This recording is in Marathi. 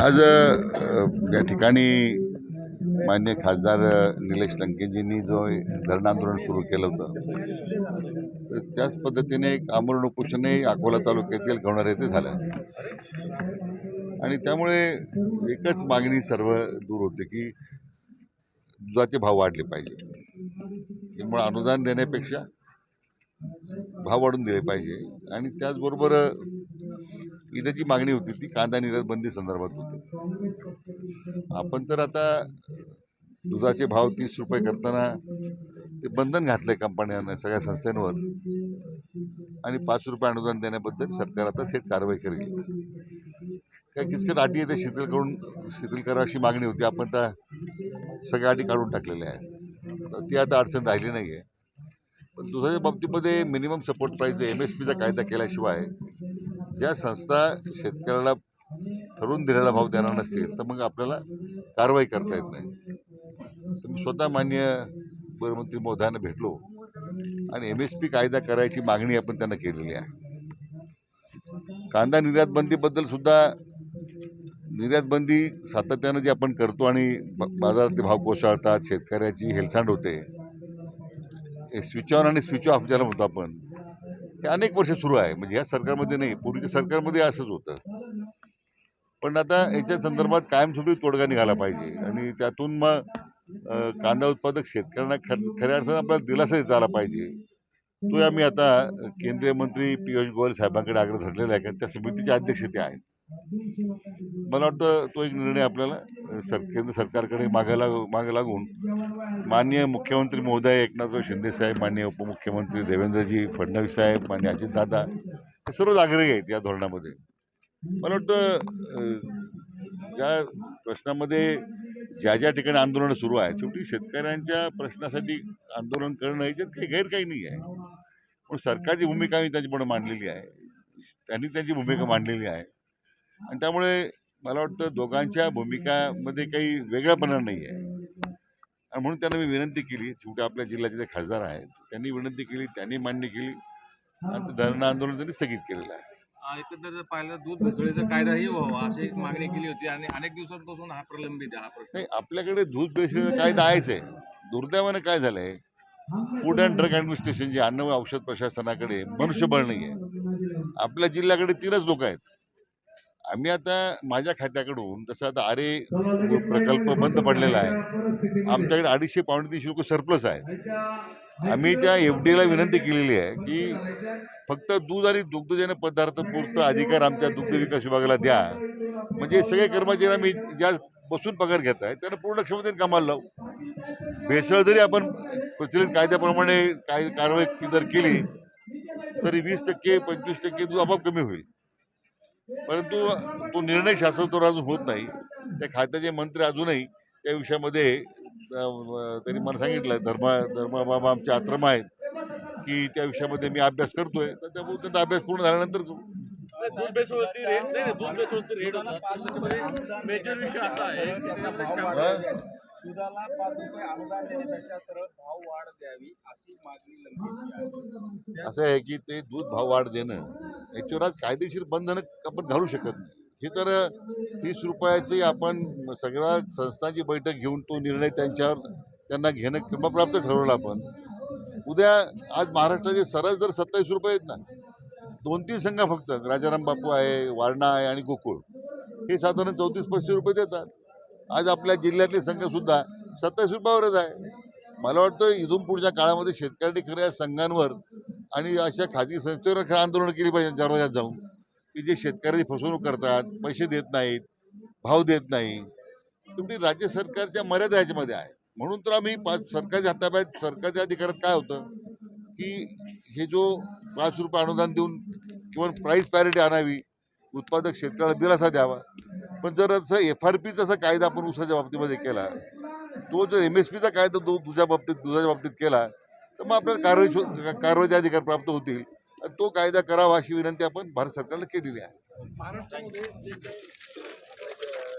आज या ठिकाणी मान्य खासदार निलेश लंकेजींनी जो धरण आंदोलन सुरू केलं होतं तर त्याच पद्धतीने एक आमरण उपोषणही अकोला तालुक्यातील गवणार येथे झालं. आणि त्यामुळे एकच मागणी सर्व दूर होते की दुधाचे भाव वाढले पाहिजे. त्यामुळे अनुदान देण्यापेक्षा भाव वाढून दिले पाहिजे. आणि त्याचबरोबर अ, मागणी होती ती कांदा निर्यात बंदी संदर्भात होती. आपण तर आता दुधाचे भाव तीस रुपये करताना ते बंधन घातलंय कंपन्यांना सगळ्या संस्थांवर. आणि पाच रुपये अनुदान देण्याबद्दल सरकार आता थेट कारवाई करेल. काय किचकट अटी येते ते शिथिल करून शिथिल करा अशी मागणी होती. आपण त्या सगळ्या अटी काढून टाकलेल्या आहेत. ती आता अडचण राहिली नाही आहे पण दुधाच्या बाबतीमध्ये minimum support price M S पीचा कायदा केल्याशिवाय ज्या संस्था शेतकऱ्याला ठरवून दिलेला भाव देणार नसतील तर मग आपल्याला कारवाई करता येत नाही. तुम्ही स्वतः मान्य गृहमंत्री मोदयांना भेटलो आणि एम एस पी कायदा करायची मागणी आपण त्यांना केलेली आहे. कांदा निर्यात बंदीबद्दल सुद्धा निर्यात बंदी सातत्यानं जी आपण करतो आणि ब- बाजारात भाव कोसळतात शेतकऱ्याची हेळसांड होते स्विच ऑन आणि स्विच ऑफ ज्याला म्हणतो आपण हे अनेक वर्ष सुरू आहे. म्हणजे या सरकारमध्ये नाही पूर्वीच्या सरकारमध्ये असंच होतं. पण आता याच्या संदर्भात कायमस्वरूपी तोडगा निघाला पाहिजे. आणि त्यातून मग कांदा उत्पादक शेतकऱ्यांना खर खऱ्या अर्थानं आपल्याला दिलासा देता आला पाहिजे. तो आम्ही आता केंद्रीय मंत्री पियुष गोयल साहेबांकडे आग्रह धरलेला आहे. कारण त्या समितीचे अध्यक्ष ते आहेत. मला वाटतं तो एक निर्णय आपल्याला सर केंद्र सरकारकडे मागायला लाग मागे लागून माननीय मुख्यमंत्री महोदय एकनाथराव शिंदेसाहेब माननीय उपमुख्यमंत्री देवेंद्रजी फडणवीस साहेब मान्य अजितदादा हे सर्वच आग्रही आहेत या धोरणामध्ये. मला वाटतं या ज्या प्रश्नामध्ये ज्या ज्या ठिकाणी आंदोलनं सुरू आहेत शेवटी शेतकऱ्यांच्या प्रश्नासाठी आंदोलन करणं याच्यात काही गैर काही नाही आहे. पण सरकारची भूमिका मी त्यांच्यापुढे मांडलेली आहे. त्यांनी त्यांची भूमिका मांडलेली आहे. आणि त्यामुळे मला वाटतं दोघांच्या भूमिकामध्ये काही वेगळापणा नाही आहे आणि म्हणून त्यांना मी विनंती केली शेवटी आपल्या जिल्ह्याचे जे खासदार आहेत त्यांनी विनंती केली त्यांनी मान्य केली आणि धरणं आंदोलन त्यांनी स्थगित केलेलं आहे. एकंदर जर पाहिलं दूध भेसळीचा कायदाही व्हावा अशी एक मागणी केली होती आणि अनेक दिवसांपासून हा प्रलंबित आहे हा प्रश्न. नाही आपल्याकडे दूध भेसळीचा कायदा आहेच आहे. दुर्दैवानं काय झालंय? फूड अँड ड्रग ॲडमिनिस्ट्रेशन जे अन्न व औषध प्रशासनाकडे मनुष्यबळ नाही आहे आपल्या जिल्ह्याकडे तीनच लोक आहेत. आम्ही आता माझ्या खात्याकडून जसं आता आरे प्रकल्प बंद पडलेला आहे. आमच्याकडे अडीचशे पावणे तीनशे लोक सरप्लस आहेत. आम्ही त्या एफ ला विनंती केलेली आहे की फक्त दूध आणि दुग्धजन्य पदार्थ पुरतं अधिकार आमच्या दुग्ध विकास विभागाला द्या. म्हणजे सगळे कर्मचारी आम्ही ज्या बसून पगार घेत आहे त्यांना पूर्ण क्षमतेने कामाला लावू. भेसळ जरी आपण प्रचलित कायद्याप्रमाणे काय कारवाई जर केली तरी वीस टक्के पंचवीस टक्के दूध आपोआप कमी होईल. परंतु तो निर्णय शासनावर अजून होत नाही. त्या खात्याचे मंत्री अजूनही त्या विषयामध्ये त्यांनी मला सांगितलं धर्मा धर्माबाबा आमचे आश्रम आहेत की त्या विषयामध्ये मी अभ्यास करतोय. तर त्यामुळे त्यांचा अभ्यास पूर्ण झाल्यानंतर करू. मेजर विषय असा आहे दुधाला पाच रुपये अनुदान देण्यापेक्षा सरळ भाव वाढ द्यावी अशी मागणी लंकेची आहे. असं आहे की ते दूध भाव वाढ देणं याच्यावर आज कायदेशीर बंधनं आपण घालू शकत नाही. हे तर तीस रुपयाची आपण सगळ्या संस्थांची बैठक घेऊन तो निर्णय त्यांच्यावर त्यांना घेणं क्रमप्राप्त ठरवलं आपण. उद्या आज महाराष्ट्राचे सरळ जर सत्तावीस रुपये आहेत ना. दोन तीन संघ फक्त राजाराम बापू आहे वारणा आहे आणि गोकुळ. हे साधारण चौतीस पस्तीस रुपये देतात. आज आपल्या जिल्ह्यातले संघसुद्धा सत्तावीस रुपयावरच आहे. मला वाटतं इथून पुढच्या काळामध्ये शेतकऱ्यांनी खऱ्या संघांवर आणि अशा खाजगी संस्थेवर खरं आंदोलन केली पाहिजे दरवाज्यात जाऊन. की जे शेतकऱ्याची फसवणूक करतात पैसे देत नाहीत भाव देत नाही. तुमची राज्य सरकारच्या मर्यादा याच्यामध्ये आहे. म्हणून तर आम्ही पाच सरकारच्या हाताबाहेर सरकारच्या अधिकारात काय होतं? की हे जो पाच रुपये अनुदान देऊन किंवा प्राईस पॅरिटी आणावी उत्पादक शेतकऱ्याला दिलासा द्यावा पण जर असं एफ आर पीचा असा कायदा आपण ऊसाच्या बाबतीमध्ये केला तो जर एम एस पीचा कायदा तो तुझ्या बाबतीत दुधाच्या बाबतीत केला तर मग आपल्याला कारवाई कारवाईचे अधिकार प्राप्त होतील. आणि तो कायदा करावा अशी विनंती आपण भारत सरकारला केलेली आहे.